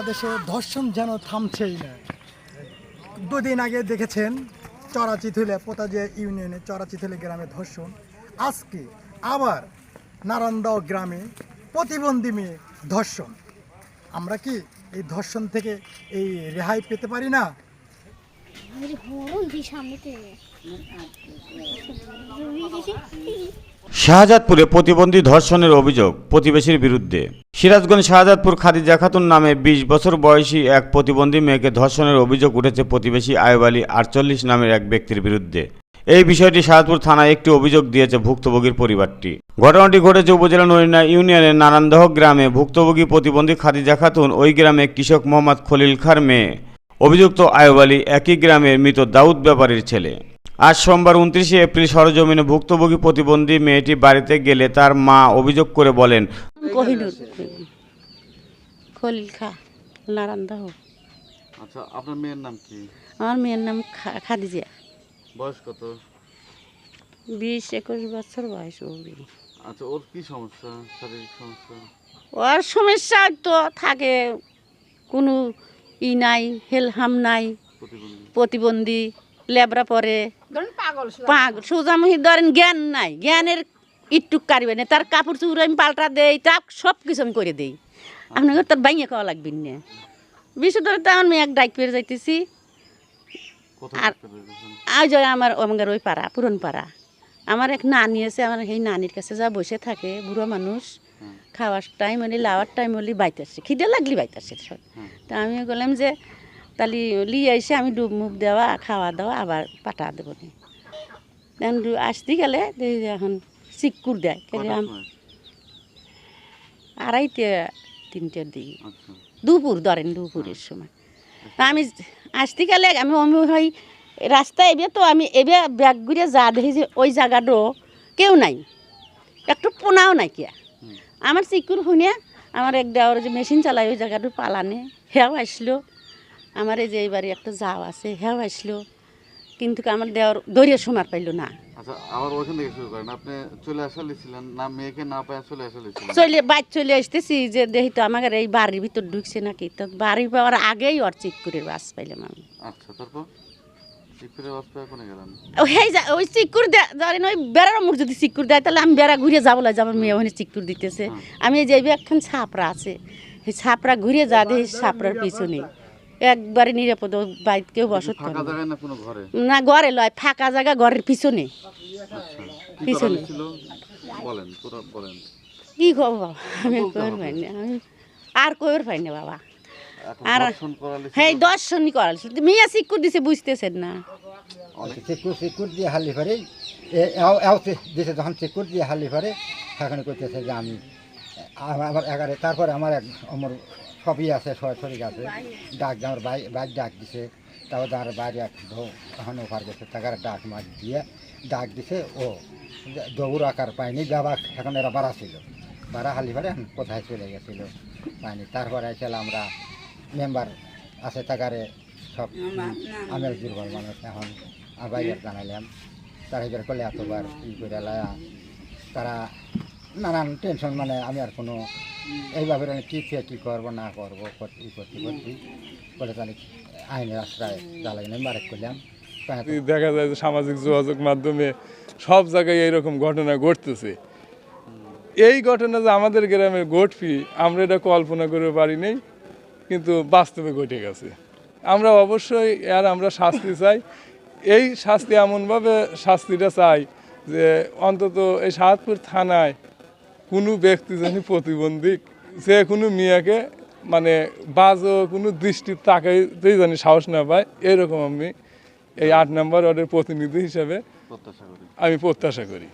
বাংলাদেশে ধর্ষণ যেন থামছেই না। দুদিন আগে দেখেছেন চরাচিথুলে পোতাজিয়া ইউনিয়নে চরাচিথুলে গ্রামে ধর্ষণ। আজকে আবার নারায়ণদাও গ্রামে প্রতিবন্ধী মেয়ে ধর্ষণ। আমরা কি এই ধর্ষণ থেকে এই রেহাই পেতে পারি না? শাহজাদপুরে প্রতিবন্ধী ধর্ষণের অভিযোগ প্রতিবেশীর বিরুদ্ধে। সিরাজগঞ্জ শাহজাদপুর খাদিজা খাতুন নামে বিশ বছর বয়সী এক প্রতিবন্ধী মেয়েকে ধর্ষণের অভিযোগ উঠেছে প্রতিবেশী আয়ুব আলী আটচল্লিশ নামের এক ব্যক্তির বিরুদ্ধে। এই বিষয়টি শাহজাদপুর থানায় একটি অভিযোগ দিয়েছে ভুক্তভোগীর পরিবারটি। ঘটনাটি ঘটেছে উপজেলা নরিনা ইউনিয়নের নারায়ণদহ গ্রামে। ভুক্তভোগী প্রতিবন্ধী খাদিজা খাতুন ওই গ্রামে কৃষক মোহাম্মদ খলিল খার মেয়ে। অভিযুক্ত আয়ুব আলী একই গ্রামের মৃত দাউদ ব্যাপারীর ছেলে। আজ সোমবার উনত্রিশে এপ্রিল সরজমিনে ভুক্তভোগী প্রতিবন্ধী মেয়েটি বাড়িতে গেলে তার মা অভিযোগ করে বলেন কোহিনুর খলিল খা নারায়ণ আচ্ছা আপনার মেয়ের নাম কি? আমার মেয়ের নাম খা- খাদিজা। বয়স কত? বিশ একুশ বছর বয়স ওরই। আচ্ছা ওর কি সমস্যা শারীরিক সমস্যা? ওর সমস্যা তো থাকে কোনো ই নাই হেলহাম নাই প্রতিবন্ধী। প্রতিবন্ধী। লেবরা পরে। পাগল সোজামুহি ধরেন জ্ঞান নাই জ্ঞানের ইটুক কারিবে না তার কাপড় চুপড় আমি পাল্টা দেই তা সব কিছু আমি করে দেই। আপনাকে তার বাইঙে খাওয়া লাগবে না। বিশেষ ধরে তো আমি এক ডাইক পেয়ে যাইতেছি। আর-? আজ আমার অমগার ওই পাড়া পুরন পাড়া। আমার এক নানি আছে আমার সেই নানির কাছে যা বসে থাকে বুড়ো মানুষ। খাওয়ার টাইম হলে লাওয়ার টাইম হলে বাইতাছে খিদে লাগলি বাইতাছে সব হুম। তা আমি বললাম যে তাহলে লিয়ে এসে আমি ডুব মুখ দেওয়া খাওয়া দাওয়া আবার পাঠা দেবো এখন আসতে গেলে এখন চিকুর দেয় সময়? আড়াইটে তিনটের দিকে। আচ্ছা। দুপুর ধরেন দুপুরের সময়। তা আমি আসতে গেলে আমি আমি হয় রাস্তায় এবে তো আমি এবে ব্যাগ ঘুরে যা দেখি যে ওই জায়গাটো কেউ নাই। একটু পোনাও নাই কিয়া। হুম। আমার চিকুর শুনে আমার এক দেওয়ার যে মেশিন চালায় ওই জায়গাটো পালানে হেও আসলো। আমার এই যে এইবারে একটা যাও আছে হেও আসলো। কিন্তু আমার দেওয়ার দরিয়া সোমার পাইলো না। আচ্ছা আবার ওইখান থেকে শুরু করেন। আপনি চলে আসা লিছিলেন না মেয়েকে না পায় চলে আসতেছি যে দেখি তো আমার এই বাড়ির ভিতর ঢুকছে নাকি। তো বাড়ি পাওয়ার আগেই ওর চিক করে বাস পাইলাম আমি। আচ্ছা তারপর? যা ওই চিকুর দেয় ওই বেড়ার মুখ যদি চিকুর দেয় তাহলে আমি বেড়া ঘুরে যাব লাগে আমার মেয়ে ওখানে চিকুর দিতেছে। আমি একখান ছাপড়া আছে সেই ছাপড়া ঘুরে যা দেখি ছাপড়ার পিছনে। একবারে নিরাপদ বাড়িতে কেউ বসত না। ঘরে? লয় ফাঁকা জায়গা ঘরের পিছনে। আচ্ছা কি পিছনে। কি খবর? বাবা আমি কইর পাই না আমি আর কইর পাই না বাবা আর- হ্যাঁ দর্শনই করাল মেয়ে চিকুর দিছে বুঝতেছেন না। চেকুর চেকুর দিয়ে হালি পারে দিছে যখন চেকুর দিয়ে হালি পারে তখন করতেছে যে আমি আমার এগারে তারপরে আমার এক আমার সবই আছে শরীর আছে। ডাক আমার বাই বাইক ডাক দিছে তারপর আমার বাইরে এক তখন ওভার গেছে তাকার ডাক মাছ দিয়ে ডাক দিছে ও দৌড় আকার পায়নি বাবা এখন এরা বাড়া ছিল। বাড়া হালি এখন কোথায় চলে গেছিল পায়নি। তারপরে এসে আমরা মেম্বার আছে তাকারে সব আমের দুর্বল মানুষ এখন আবাইবার জানাইলাম। তারা এবার করলে এতবার ই করে লায়া তারা নানান টেনশন মানে আমি আর কোনো এইভাবে আমি কী খেয়ে কী করব, না করব, কর- ই করতে করছি বলে তাহলে আইনের আশ্রয় জ্বালাই আমি বারেক করলাম দেখা যায় যে সামাজিক যোগাযোগ মাধ্যমে সব জায়গায় এইরকম ঘটনা ঘটতেছে। এই ঘটনা যে আমাদের গ্রামে ঘটবি, আমরা এটা কল্পনা করে পারি নাই, কিন্তু বাস্তবে ঘটে গেছে। আমরা অবশ্যই আর আমরা শাস্তি চাই। এই শাস্তি এমনভাবে শাস্তিটা চাই যে অন্তত এই সাহাদপুর থানায় কোনো ব্যক্তি যেন প্রতিবন্ধী সে কোনো মিয়াকে মানে বাজ কোনো দৃষ্টির তাকাইতেই জানি সাহস না পায়। এরকম আমি এই আট নম্বর ওয়ার্ডের প্রতিনিধি হিসাবে আমি প্রত্যাশা করি।